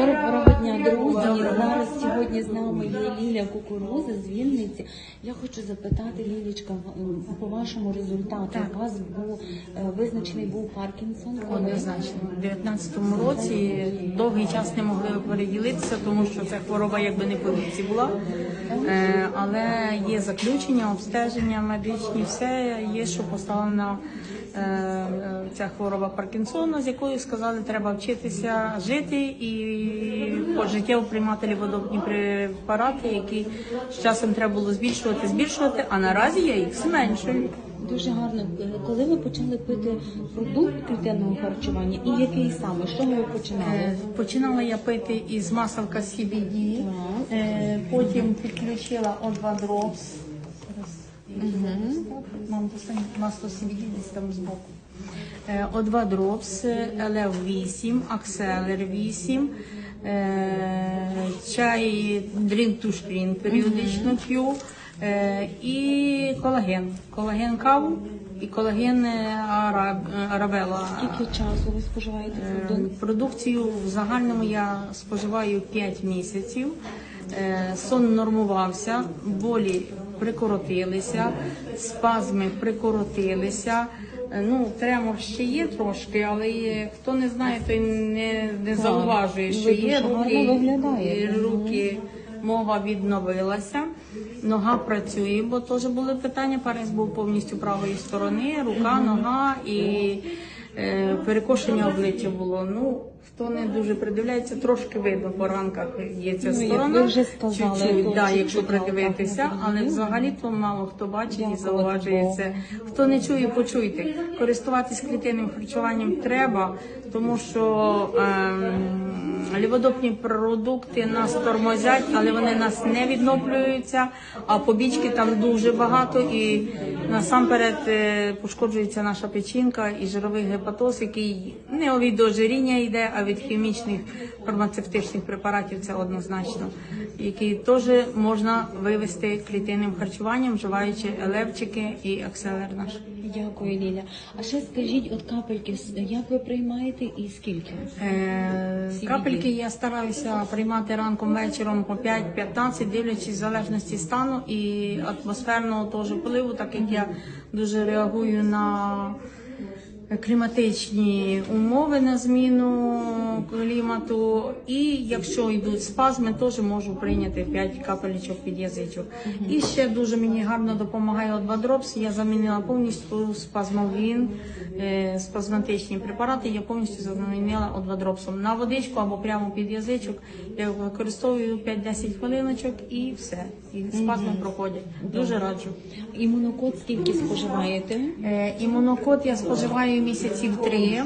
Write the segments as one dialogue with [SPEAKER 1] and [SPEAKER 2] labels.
[SPEAKER 1] Pero, pero, дня, друзі. Зараз сьогодні з нами є Ліля Кукуруза з Вінниці. Я хочу запитати, Лілічка, по вашому результату у вас був е, визначений був Паркінсон.
[SPEAKER 2] Однозначно, у 19-му році довгий час не могли переділитися, тому що ця хвороба якби не по віці була. Е, але є заключення, обстеження медичні, все є, що поставлена е, ця хвороба Паркінсона, з якою сказали, треба вчитися жити і пожиттєво приймати ліводобні препарати, які з часом треба було збільшувати, збільшувати, а наразі я їх зменшую.
[SPEAKER 1] Дуже гарно. Коли ви почали пити продукт клітинного харчування і який саме? Чого ви починали?
[SPEAKER 2] Е, Починала я пити із маселка CBD, е, потім підключила O2 Drops. Зараз Мам, достань масло CBD десь там збоку. Е, O2 Drops, LF8, Acceler 8, е, чай Drink to Screen періодично п'ю, е, і колаген. Колаген каву і колаген е, араб- арабела.
[SPEAKER 1] Скільки часу ви споживаєте?
[SPEAKER 2] Продукцію в загальному я споживаю 5 місяців. Е, Сон нормувався, болі прикоротилися, спазми прикоротилися. Е, Ну, тремор ще є трошки, але є- хто не знає, той не, не зауважує, що
[SPEAKER 1] ви
[SPEAKER 2] є
[SPEAKER 1] дуже
[SPEAKER 2] руки,
[SPEAKER 1] виглядаєте.
[SPEAKER 2] руки, мова відновилася, нога працює, бо теж були питання. Парень був повністю правої сторони, рука, нога і перекошення обличчя було. Ну, хто не дуже придивляється, трошки видно по ранках є ця
[SPEAKER 1] Ну,
[SPEAKER 2] сторона.
[SPEAKER 1] ви вже сказали,
[SPEAKER 2] Чуть-чуть, да, якщо придивитися, але взагалі то мало хто бачить і зауважує це. Хто не чує, почуйте. Користуватись клітинним харчуванням треба, тому що ем, ліводопні продукти нас тормозять, але вони нас не відновлюються, а побічки там дуже багато і насамперед е, пошкоджується наша печінка і жировий гепатоз, який не від ожиріння йде, а від хімічних фармацевтичних препаратів це однозначно, який теж можна вивести клітинним харчуванням, вживаючи елевчики і акселер наш.
[SPEAKER 1] Дякую, Ліля. А ще скажіть, от капельки, як ви приймаєте і скільки?
[SPEAKER 2] Е, Капельки я стараюся приймати ранком вечором по 5-15, дивлячись в залежності стану і атмосферного теж впливу, так як я дуже реагую на кліматичні умови на зміну клімату. І якщо йдуть спазми, теж можу прийняти 5 капелечок під язичок. І ще дуже мені гарно допомагає O2 Я замінила повністю спазмовін, е, спазматичні препарати. Я повністю замінила O2 на водичку або прямо під язичок. Я використовую 5-10 хвилиночок і все. І спазми проходять. Дуже раджу.
[SPEAKER 1] Імунокод скільки споживаєте?
[SPEAKER 2] Е, Імунокод я споживаю місяців три,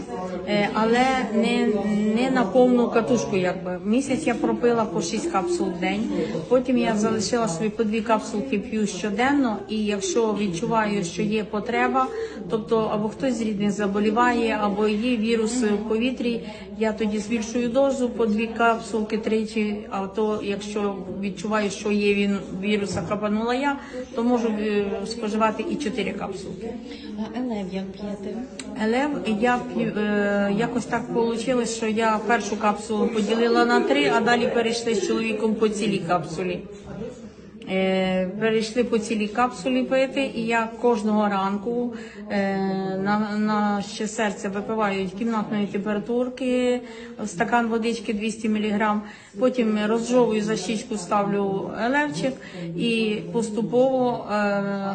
[SPEAKER 2] е, але не, не на повну катушку. Якби місяць я пропила по 6 капсул в день. Потім я залишила собі по дві капсулки п'ю щоденно. І якщо відчуваю, що є потреба, тобто або хтось з рідних заболіває, або є вірус в повітрі, я тоді збільшую дозу по дві капсулки тричі. А то якщо відчуваю, що є він віруса капанула я, то можу е, споживати і чотири капсулки.
[SPEAKER 1] А елев як п'єте?
[SPEAKER 2] Елев я п'ю- е, якось так вийшло, що я першу капсулу поділила на три, а далі перейшли з чоловіком по цілій капсулі. Е, перейшли по цілій капсулі пити, і я кожного ранку е, на, на ще серце випиваю кімнатної температурки, стакан водички 200 мг, потім розжовую за щічку, ставлю елевчик і поступово е,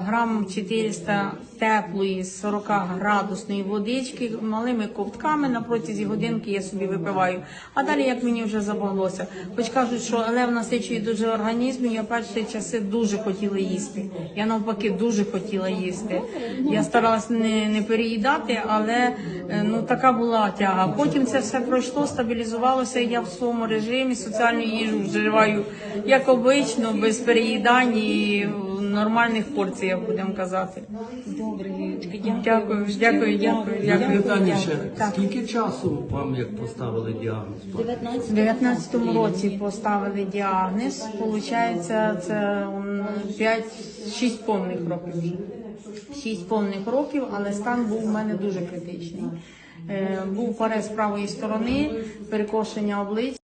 [SPEAKER 2] грам 400 теплої 40 градусної водички малими ковтками на протязі годинки я собі випиваю. А далі як мені вже забаглося. Хоч кажуть, що елев насичує дуже організм, я перші часи дуже хотіла їсти. Я навпаки дуже хотіла їсти. Я старалась не, не переїдати, але е, ну така була тяга. Потім це все пройшло, стабілізувалося. Я в своєму режимі соціальну їжу вживаю як обично, без переїдань і нормальних порціях, будемо казати.
[SPEAKER 1] Добре, дякую.
[SPEAKER 2] Дякую, дякую, дякую, дякую.
[SPEAKER 3] Питання ще,
[SPEAKER 2] Так.
[SPEAKER 3] скільки часу вам як поставили діагноз?
[SPEAKER 2] У 19-му році поставили діагноз. Получається, це 5, 6 повних років вже. 6 повних років, але стан був у мене дуже критичний. Е, Був порез правої сторони, перекошення обличчя.